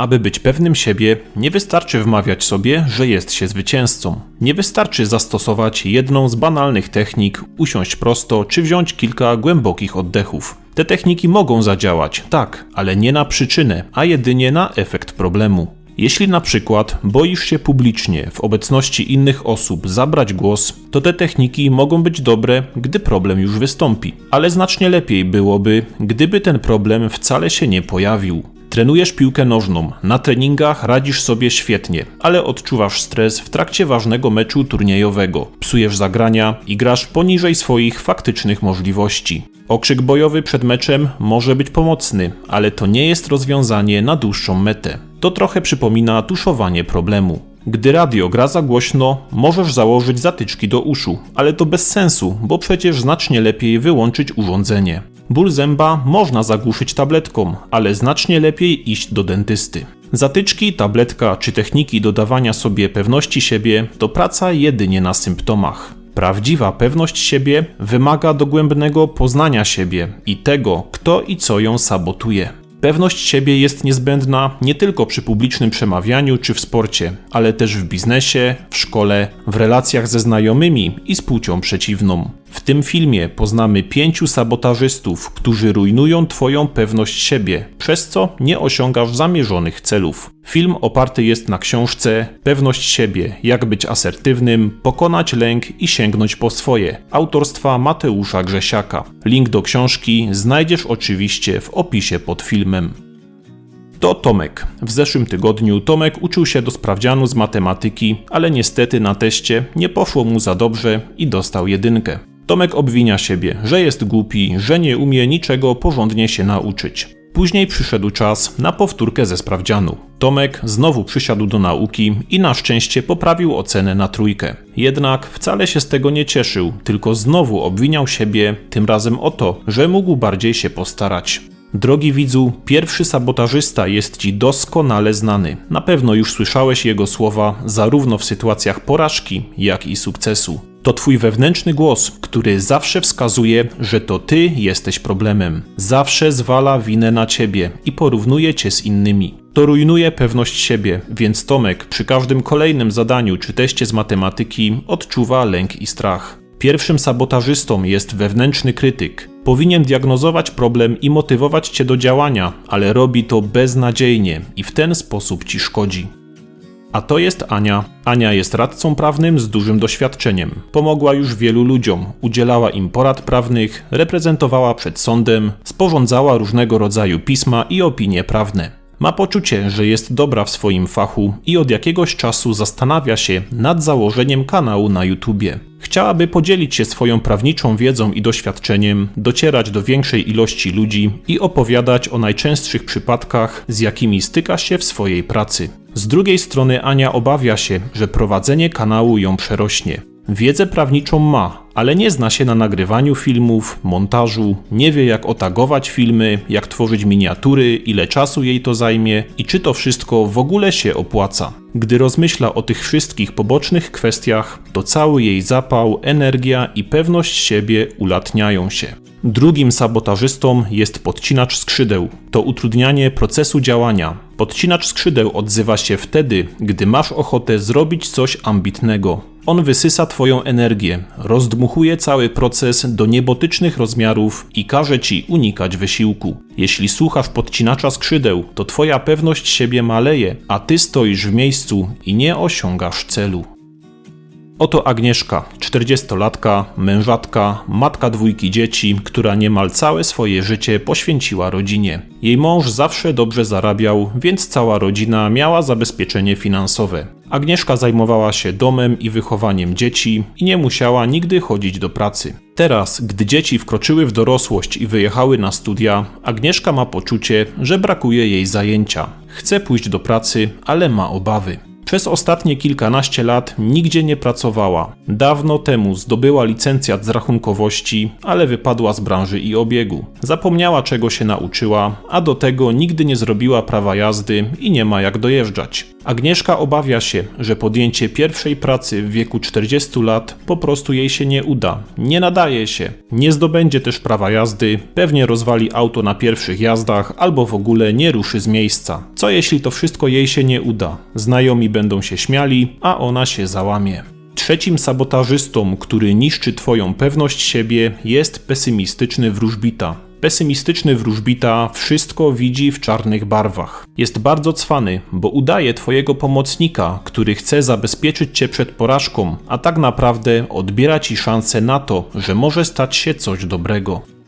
Aby być pewnym siebie, nie wystarczy wmawiać sobie, że jest się zwycięzcą. Nie wystarczy zastosować jedną z banalnych technik, usiąść prosto czy wziąć kilka głębokich oddechów. Te techniki mogą zadziałać, tak, ale nie na przyczynę, a jedynie na efekt problemu. Jeśli na przykład boisz się publicznie w obecności innych osób zabrać głos, to te techniki mogą być dobre, gdy problem już wystąpi, ale znacznie lepiej byłoby, gdyby ten problem wcale się nie pojawił. Trenujesz piłkę nożną, na treningach radzisz sobie świetnie, ale odczuwasz stres w trakcie ważnego meczu turniejowego, psujesz zagrania i grasz poniżej swoich faktycznych możliwości. Okrzyk bojowy przed meczem może być pomocny, ale to nie jest rozwiązanie na dłuższą metę. To trochę przypomina tuszowanie problemu. Gdy radio gra za głośno, możesz założyć zatyczki do uszu, ale to bez sensu, bo przecież znacznie lepiej wyłączyć urządzenie. Ból zęba można zagłuszyć tabletką, ale znacznie lepiej iść do dentysty. Zatyczki, tabletka czy techniki dodawania sobie pewności siebie to praca jedynie na symptomach. Prawdziwa pewność siebie wymaga dogłębnego poznania siebie i tego, kto i co ją sabotuje. Pewność siebie jest niezbędna nie tylko przy publicznym przemawianiu czy w sporcie, ale też w biznesie, w szkole, w relacjach ze znajomymi i z płcią przeciwną. W tym filmie poznamy pięciu sabotażystów, którzy rujnują Twoją pewność siebie, przez co nie osiągasz zamierzonych celów. Film oparty jest na książce Pewność siebie, jak być asertywnym, pokonać lęk i sięgnąć po swoje, autorstwa Mateusza Grzesiaka. Link do książki znajdziesz oczywiście w opisie pod filmem. To Tomek. W zeszłym tygodniu Tomek uczył się do sprawdzianu z matematyki, ale niestety na teście nie poszło mu za dobrze i dostał jedynkę. Tomek obwinia siebie, że jest głupi, że nie umie niczego porządnie się nauczyć. Później przyszedł czas na powtórkę ze sprawdzianu. Tomek znowu przysiadł do nauki i na szczęście poprawił ocenę na trójkę. Jednak wcale się z tego nie cieszył, tylko znowu obwiniał siebie, tym razem o to, że mógł bardziej się postarać. Drogi widzu, pierwszy sabotażysta jest ci doskonale znany. Na pewno już słyszałeś jego słowa zarówno w sytuacjach porażki, jak i sukcesu. To twój wewnętrzny głos, który zawsze wskazuje, że to ty jesteś problemem. Zawsze zwala winę na ciebie i porównuje cię z innymi. To rujnuje pewność siebie, więc Tomek przy każdym kolejnym zadaniu czy teście z matematyki odczuwa lęk i strach. Pierwszym sabotażystą jest wewnętrzny krytyk. Powinien diagnozować problem i motywować cię do działania, ale robi to beznadziejnie i w ten sposób ci szkodzi. A to jest Ania. Ania jest radcą prawnym z dużym doświadczeniem. Pomogła już wielu ludziom, udzielała im porad prawnych, reprezentowała przed sądem, sporządzała różnego rodzaju pisma i opinie prawne. Ma poczucie, że jest dobra w swoim fachu i od jakiegoś czasu zastanawia się nad założeniem kanału na YouTubie. Chciałaby podzielić się swoją prawniczą wiedzą i doświadczeniem, docierać do większej ilości ludzi i opowiadać o najczęstszych przypadkach, z jakimi styka się w swojej pracy. Z drugiej strony Ania obawia się, że prowadzenie kanału ją przerośnie. Wiedzę prawniczą ma, ale nie zna się na nagrywaniu filmów, montażu, nie wie jak otagować filmy, jak tworzyć miniatury, ile czasu jej to zajmie i czy to wszystko w ogóle się opłaca. Gdy rozmyśla o tych wszystkich pobocznych kwestiach, to cały jej zapał, energia i pewność siebie ulatniają się. Drugim sabotażystą jest podcinacz skrzydeł. To utrudnianie procesu działania. Podcinacz skrzydeł odzywa się wtedy, gdy masz ochotę zrobić coś ambitnego. On wysysa Twoją energię, rozdmuchuje cały proces do niebotycznych rozmiarów i każe Ci unikać wysiłku. Jeśli słuchasz podcinacza skrzydeł, to Twoja pewność siebie maleje, a Ty stoisz w miejscu i nie osiągasz celu. Oto Agnieszka, 40-latka, mężatka, matka dwójki dzieci, która niemal całe swoje życie poświęciła rodzinie. Jej mąż zawsze dobrze zarabiał, więc cała rodzina miała zabezpieczenie finansowe. Agnieszka zajmowała się domem i wychowaniem dzieci i nie musiała nigdy chodzić do pracy. Teraz, gdy dzieci wkroczyły w dorosłość i wyjechały na studia, Agnieszka ma poczucie, że brakuje jej zajęcia. Chce pójść do pracy, ale ma obawy. Przez ostatnie kilkanaście lat nigdzie nie pracowała. Dawno temu zdobyła licencjat z rachunkowości, ale wypadła z branży i obiegu. Zapomniała czego się nauczyła, a do tego nigdy nie zrobiła prawa jazdy i nie ma jak dojeżdżać. Agnieszka obawia się, że podjęcie pierwszej pracy w wieku 40 lat po prostu jej się nie uda. Nie nadaje się. Nie zdobędzie też prawa jazdy, pewnie rozwali auto na pierwszych jazdach albo w ogóle nie ruszy z miejsca. Co jeśli to wszystko jej się nie uda? Znajomi będą się śmiali, a ona się załamie. Trzecim sabotażystą, który niszczy Twoją pewność siebie, jest pesymistyczny wróżbita. Pesymistyczny wróżbita wszystko widzi w czarnych barwach. Jest bardzo cwany, bo udaje Twojego pomocnika, który chce zabezpieczyć Cię przed porażką, a tak naprawdę odbiera Ci szansę na to, że może stać się coś dobrego.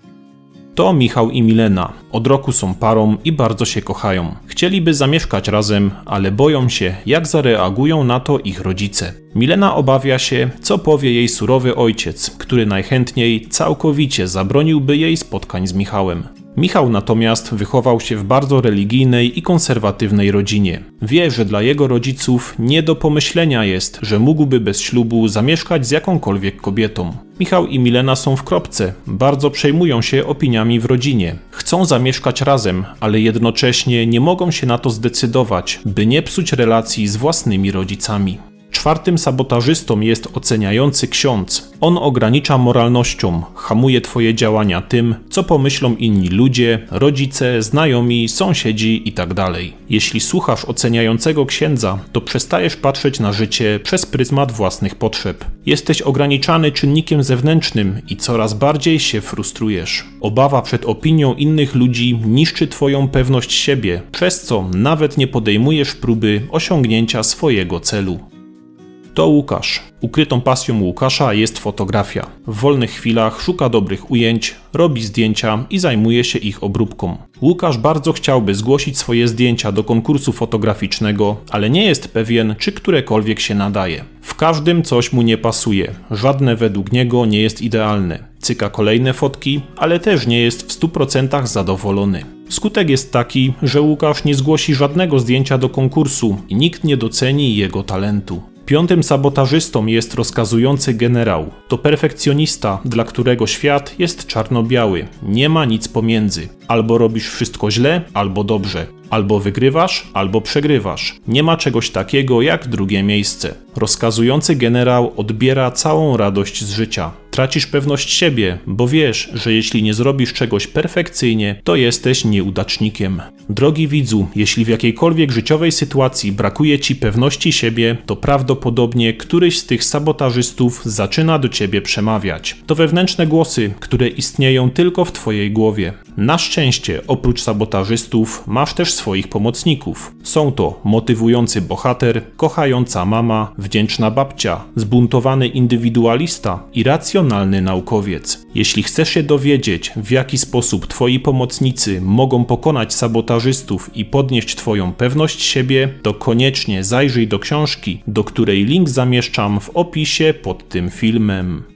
To Michał i Milena. Od roku są parą i bardzo się kochają. Chcieliby zamieszkać razem, ale boją się, jak zareagują na to ich rodzice. Milena obawia się, co powie jej surowy ojciec, który najchętniej całkowicie zabroniłby jej spotkań z Michałem. Michał natomiast wychował się w bardzo religijnej i konserwatywnej rodzinie. Wie, że dla jego rodziców nie do pomyślenia jest, że mógłby bez ślubu zamieszkać z jakąkolwiek kobietą. Michał i Milena są w kropce, bardzo przejmują się opiniami w rodzinie. Chcą zamieszkać razem, ale jednocześnie nie mogą się na to zdecydować, by nie psuć relacji z własnymi rodzicami. Czwartym sabotażystą jest oceniający ksiądz. On ogranicza moralnością, hamuje Twoje działania tym, co pomyślą inni ludzie, rodzice, znajomi, sąsiedzi itd. Jeśli słuchasz oceniającego księdza, to przestajesz patrzeć na życie przez pryzmat własnych potrzeb. Jesteś ograniczany czynnikiem zewnętrznym i coraz bardziej się frustrujesz. Obawa przed opinią innych ludzi niszczy Twoją pewność siebie, przez co nawet nie podejmujesz próby osiągnięcia swojego celu. To Łukasz. Ukrytą pasją Łukasza jest fotografia. W wolnych chwilach szuka dobrych ujęć, robi zdjęcia i zajmuje się ich obróbką. Łukasz bardzo chciałby zgłosić swoje zdjęcia do konkursu fotograficznego, ale nie jest pewien, czy którekolwiek się nadaje. W każdym coś mu nie pasuje, żadne według niego nie jest idealne. Cyka kolejne fotki, ale też nie jest w 100% zadowolony. Skutek jest taki, że Łukasz nie zgłosi żadnego zdjęcia do konkursu i nikt nie doceni jego talentu. Piątym sabotażystą jest rozkazujący generał. To perfekcjonista, dla którego świat jest czarno-biały. Nie ma nic pomiędzy. Albo robisz wszystko źle, albo dobrze. Albo wygrywasz, albo przegrywasz. Nie ma czegoś takiego jak drugie miejsce. Rozkazujący generał odbiera całą radość z życia. Tracisz pewność siebie, bo wiesz, że jeśli nie zrobisz czegoś perfekcyjnie, to jesteś nieudacznikiem. Drogi widzu, jeśli w jakiejkolwiek życiowej sytuacji brakuje ci pewności siebie, to prawdopodobnie któryś z tych sabotażystów zaczyna do ciebie przemawiać. To wewnętrzne głosy, które istnieją tylko w twojej głowie. Na szczęście, oprócz sabotażystów, masz też swoich pomocników. Są to motywujący bohater, kochająca mama, wdzięczna babcia, zbuntowany indywidualista i racjonalny naukowiec. Jeśli chcesz się dowiedzieć, w jaki sposób twoi pomocnicy mogą pokonać sabotażystów i podnieść twoją pewność siebie, to koniecznie zajrzyj do książki, do której link zamieszczam w opisie pod tym filmem.